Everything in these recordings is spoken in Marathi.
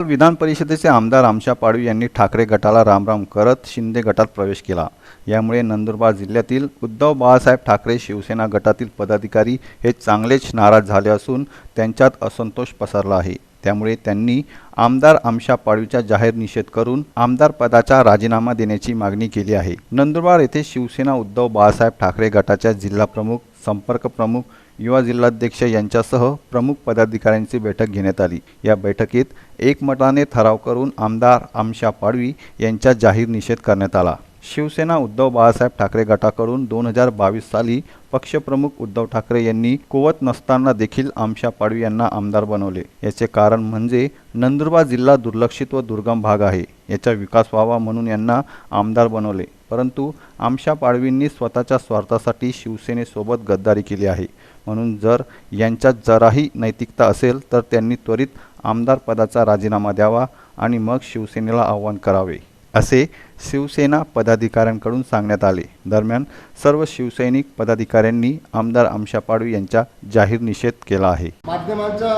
विधान परिषदेचे आमदार आमशा पाडवी यांनी ठाकरे गटाला रामराम करत शिंदे गटात प्रवेश केला. यामुळे नंदुरबार जिल्ह्यातील उद्धव बाळासाहेब ठाकरे शिवसेना गटातील पदाधिकारी हे चांगलेच नाराज झाले असून त्यांच्यात असंतोष पसरला आहे. त्यामुळे त्यांनी आमदार आमशा पाडवीचा जाहीर निषेध करून आमदार पदाचा राजीनामा देण्याची मागणी केली आहे. नंदुरबार येथे शिवसेना उद्धव बाळासाहेब ठाकरे गटाच्या जिल्हाप्रमुख संपर्क प्रमुख युवा जिल्हाध्यक्ष यांच्यासह प्रमुख पदाधिकाऱ्यांची बैठक घेण्यात आली. या बैठकीत एकमताने ठराव करून आमदार आमशा पाडवी यांचा जाहीर निषेध करण्यात आला. शिवसेना उद्धव बाळासाहेब ठाकरे गटाकडून दोन हजार बावीस साली पक्षप्रमुख उद्धव ठाकरे यांनी कुवत नसताना देखील आमशा पाडवी यांना आमदार बनवले. याचे कारण म्हणजे नंदुरबार जिल्हा दुर्लक्षित व दुर्गम भाग आहे. याचा विकास व्हावा म्हणून यांना आमदार बनवले. परंतु आमशा पाडवींनी स्वतःच्या स्वार्थासाठी शिवसेनेसोबत गद्दारी केली आहे. म्हणून जर यांच्यात जराही नैतिकता असेल तर त्यांनी त्वरित आमदार पदाचा राजीनामा द्यावा आणि मग शिवसेनेला आव्हान करावे असे शिवसेना पदाधिकाऱ्यांकडून सांगण्यात आले. दरम्यान सर्व शिवसैनिक पदाधिकाऱ्यांनी आमदार आमशा पाडवी यांचा जाहीर निषेध केला आहे. माध्यमांच्या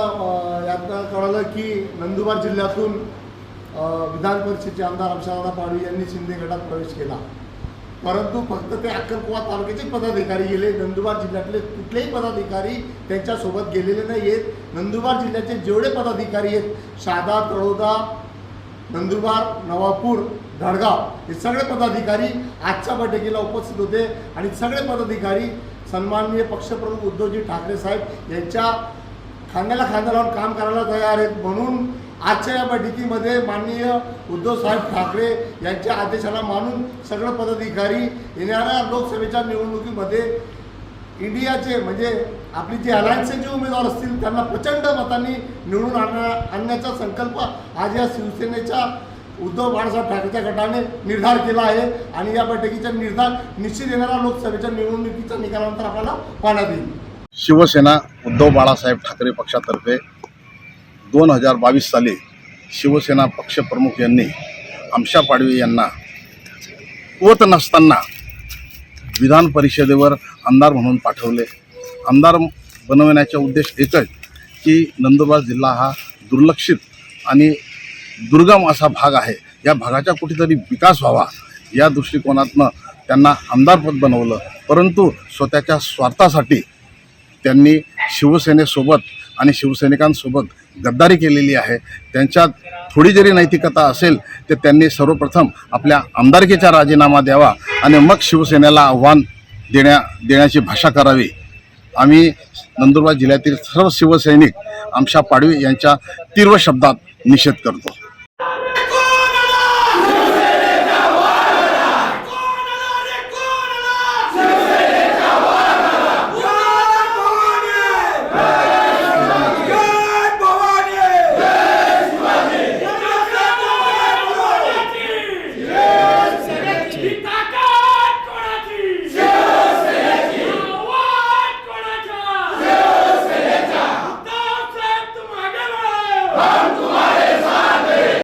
यातनं कळालं की नंदुरबार जिल्ह्यातून विधान परिषदेचे आमदार आमशादादा पाडवी यांनी शिंदे गटात प्रवेश केला. परंतु फक्त ते अक्कलकुवा तालुक्याचे पदाधिकारी गेले. नंदुरबार जिल्ह्यातले कुठलेही पदाधिकारी त्यांच्यासोबत गेलेले नाही आहेत. नंदुरबार जिल्ह्याचे जेवढे पदाधिकारी आहेत शादा तळोदा नंदुरबार नवापूर धडगाव हे सगळे पदाधिकारी आजच्या बैठकीला उपस्थित होते. आणि सगळे पदाधिकारी सन्माननीय पक्षप्रमुख उद्धवजी ठाकरे साहेब यांच्या खांद्याला खांद्या लावून काम करायला तयार आहेत. म्हणून आजच्या या बैठकीमध्ये माननीय उद्धव साहेब ठाकरे यांच्या आदेशाला मानून सगळं पदाधिकारी येणाऱ्या लोकसभेच्या निवडणुकीमध्ये इंडियाचे म्हणजे आपली जी अलायन्सचे जे उमेदवार असतील त्यांना प्रचंड मतांनी निवडून आणण्या आणण्याचा संकल्प आज या शिवसेनेच्या उद्धव बाळासाहेब ठाकरेच्या गटाने निर्धार केला आहे आणि या बैठकीचा निर्धार निश्चित येणाऱ्या लोकसभेच्या निवडणुकीच्या निकालानंतर आपल्याला पाहण्यात येईल. शिवसेना उद्धव बाळासाहेब ठाकरे पक्षातर्फे दोन हजार बावीस साली शिवसेना पक्षप्रमुख यांनी आमशा पाडवी यांना कुवत नसताना विधान परिषदेवर आमदार म्हणून पाठवले. आमदार बनवण्याचा उद्देश एकच की नंदुरबार जिल्हा हा दुर्लक्षित आणि दुर्गम असा भाग आहे. या भागाचा कुठेतरी विकास व्हावा या दृष्टिकोनातनं त्यांना आमदारपद बनवलं. परंतु स्वतःच्या स्वार्थासाठी त्यांनी शिवसेनेसोबत आणि शिवसैनिकांसोबत गद्दारी केलेली आहे. त्यांच्यात थोडी जरी नैतिकता असेल तर त्यांनी सर्वप्रथम आपल्या आमदारकीचा राजीनामा द्यावा आणि मग शिवसेनेला आव्हान देण्या देण्याची भाषा करावी. आम्ही नंदुरबार जिल्ह्यातील सर्व शिवसैनिक आमशा पाडवी यांच्या तीव्र शब्दात निषेध करतो.